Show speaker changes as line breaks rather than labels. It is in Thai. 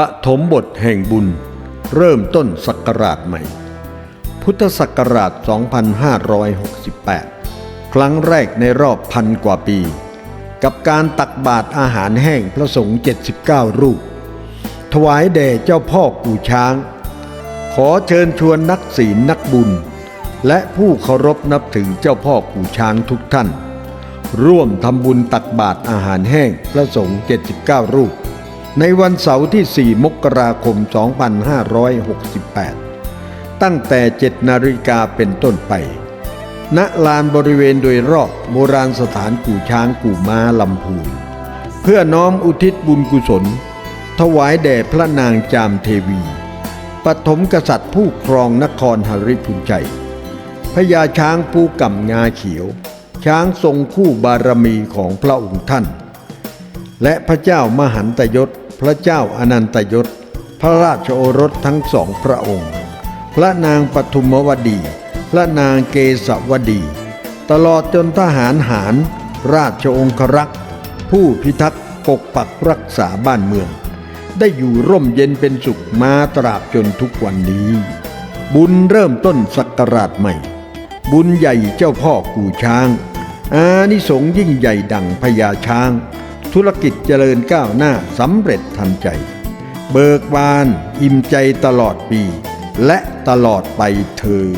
ปฐมบทแห่งบุญ เริ่มต้นศักราชใหม่ พุทธศักราช 2568 ครั้งแรกในรอบพันกว่าปี กับการตักบาตรอาหารแห้งพระสงฆ์79 รูป ถวายแด่เจ้าพ่อกู่ช้าง ขอเชิญชวนนักศีลนักบุญ และผู้เคารพนับถือเจ้าพ่อกู่ช้างทุกท่าน ร่วมทำบุญตักบาตรอาหารแห้งพระสงฆ์79 รูป ในวันเสาร์ที่ 4 มกราคม 2568 ตั้งแต่ 7 นาฬิกาเป็นต้นไป ณ ลานบริเวณโดยรอบโบราณสถานกู่ช้างกู่ม้าลำพูน เพื่อน้อมอุทิศบุญกุศล ถวายแด่พระนางจามเทวี ปฐมกษัตริย์ผู้ครองนครหริพุนชัยพญาช้างผู้กำงาเขียว ช้างทรงคู่บารมีของพระองค์ท่าน และพระเจ้ามหันตยศ พระเจ้าอนันตยศ พระราชโอรสทั้งสองพระองค์ พระนางปทุมวดี พระนางเกษวดี ตลอดจนทหารหารราชองครักษ์ผู้พิทักษ์ปกปักรักษาบ้านเมือง ได้อยู่ร่มเย็นเป็นสุขมาตราบจนทุกวันนี้ บุญเริ่มต้นศักราชใหม่ บุญใหญ่เจ้าพ่อกู่ช้าง อานิสงส์ยิ่งใหญ่ดังพญาช้าง ธุรกิจเจริญก้าวหน้าสำเร็จทันใจ เบิกบาน อิ่มใจตลอดปี และตลอดไปเธอ